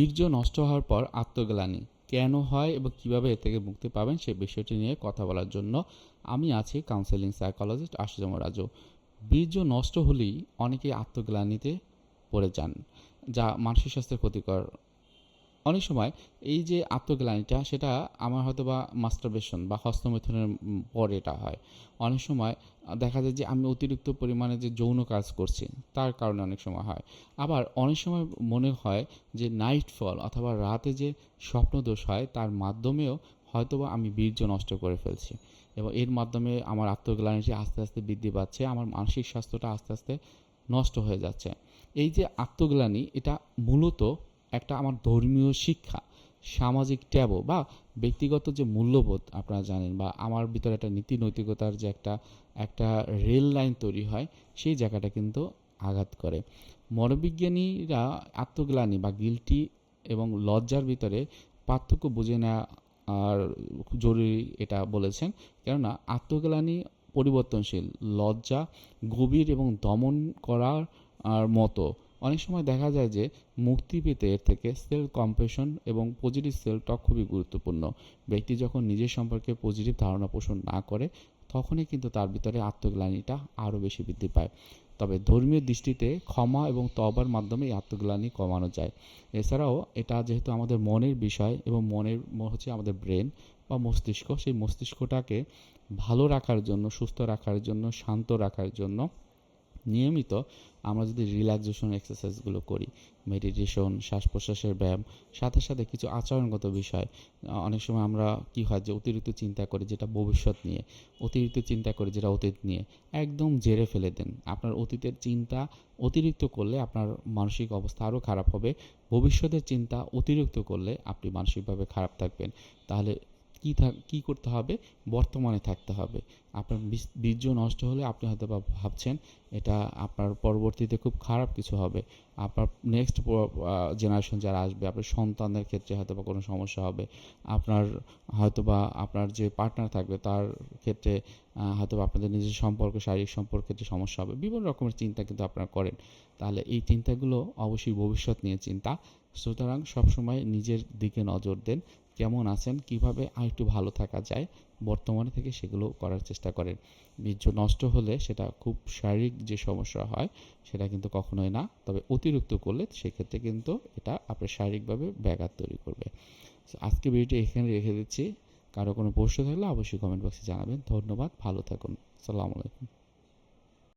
বীর্য নষ্ট হওয়ার পর আত্মগ্লানি। কেন হয় এবং কীভাবে এ থেকে মুক্তি পাবেন সেই বিষয়টি নিয়ে কথা বলার জন্য আমি আছি কাউন্সেলিং সাইকোলজিস্ট আশুজম রাজু। বীর্য নষ্ট হলেই অনেকেই আত্মগ্লানিতে পড়ে যান, যা মানসিক স্বাস্থ্যের ক্ষতিকর অনেক সময় এই যে আত্মগ্লানিটা, সেটা আমার হয়তো বা মাস্টারবেশন বা হস্তমৈথুনের পরে এটা হয়। অনেক সময় দেখা যায় যে আমি অতিরিক্ত পরিমাণে যে যৌন কাজ করছি, তার কারণে অনেক সময় হয়। আবার অনেক সময় মনে হয় যে নাইট ফল অথবা রাতে যে স্বপ্নদোষ হয়, তার মাধ্যমেও হয়তোবা আমি বীর্য নষ্ট করে ফেলছি এবং এর মাধ্যমে আমার আত্মগ্লানিটি আস্তে আস্তে বৃদ্ধি পাচ্ছে, আমার মানসিক স্বাস্থ্যটা আস্তে আস্তে নষ্ট হয়ে যাচ্ছে। এই যে আত্মগ্লানি, এটা মূলত একটা আমার ধর্মীয় শিক্ষা, সামাজিক ট্যাবো বা ব্যক্তিগত যে মূল্যবোধ আপনারা জানেন বা আমার ভিতরে একটা নীতি নৈতিকতার যে একটা একটা রেল লাইন তৈরি হয়, সেই জায়গাটা কিন্তু আঘাত করে। মনোবিজ্ঞানীরা আত্মগ্লানি বা গিলটি এবং লজ্জার ভিতরে পার্থক্য বুঝে নেওয়া আর জরুরি এটা বলেছেন। কেননা আত্মগ্লানি পরিবর্তনশীল, লজ্জা, গভীর এবং দমন করার মতো অনেক সময় দেখা যায় যে মুক্তি পেতে এর থেকে সেলফ কম্পেশন এবং পজিটিভ সেলফ টক খুবই গুরুত্বপূর্ণ। ব্যক্তি যখন নিজের সম্পর্কে পজিটিভ ধারণা পোষণ না করে, তখনই কিন্তু তার ভিতরে আত্মগ্লানিটা আরও বেশি বৃদ্ধি পায়। তবে ধর্মীয় দৃষ্টিতে ক্ষমা এবং তবার মাধ্যমে এই আত্মগ্লানি কমানো যায়। এছাড়াও এটা যেহেতু আমাদের মনের বিষয় এবং মনের হচ্ছে আমাদের ব্রেন বা মস্তিষ্ক, সেই মস্তিষ্কটাকে ভালো রাখার জন্য, সুস্থ রাখার জন্য, শান্ত রাখার জন্য নিয়মিত আমরা যদি রিল্যাক্সেশন এক্সারসাইজগুলো করি মেডিটেশন শ্বাস প্রশ্বাসের ব্যায়াম, সাথে সাথে কিছু আচরণগত বিষয় অনেক সময় আমরা কি হয় যে অতিরিক্ত চিন্তা করি যেটা ভবিষ্যৎ নিয়ে, অতিরিক্ত চিন্তা করি যেটা অতীত নিয়ে, একদম জেরে ফেলে দেন। আপনার অতীতের চিন্তা অতিরিক্ত করলে আপনার মানসিক অবস্থা আরও খারাপ হবে, ভবিষ্যতের চিন্তা অতিরিক্ত করলে আপনি মানসিকভাবে খারাপ থাকবেন। তাহলে কী থাক, কী করতে হবে? বর্তমানে থাকতে হবে। আপনার বীর্য নষ্ট হলে আপনি হয়তো বা ভাবছেন, এটা আপনার পরবর্তীতে খুব খারাপ কিছু হবে। আপনার নেক্সট জেনারেশন যারা আসবে, আপনার সন্তানদের ক্ষেত্রে হয়তো বা কোনো সমস্যা হবে। আপনার হয়তো বা আপনার যে পার্টনার থাকবে, তার ক্ষেত্রে হয়তো বা আপনাদের নিজের সম্পর্ক, শারীরিক সম্পর্কের ক্ষেত্রে সমস্যা হবে। বিভিন্ন রকমের চিন্তা কিন্তু আপনারা করেন। তাহলে এই চিন্তাগুলো অবশ্যই ভবিষ্যৎ নিয়ে চিন্তা। সুতরাং সবসময় নিজের দিকে নজর দেন। কেমন আছেন, কীভাবে আরেকটু ভালো থাকা যায়, বর্তমানে থেকে সেগুলো করার চেষ্টা করেন। বীর্য নষ্ট হলে সেটা খুব শারীরিক যে সমস্যা হয়, সেটা কিন্তু কখনোই না, তবে অতিরিক্ত করলে সেক্ষেত্রে কিন্তু এটা আপনার শারীরিকভাবে ব্যাঘাত তৈরি করবে। আজকে ভিডিওটি এখানে রেখে দিচ্ছি। কারও কোনো প্রশ্ন থাকলে অবশ্যই কমেন্ট বক্সে জানাবেন। ধন্যবাদ, ভালো থাকুন। আসসালামু আলাইকুম।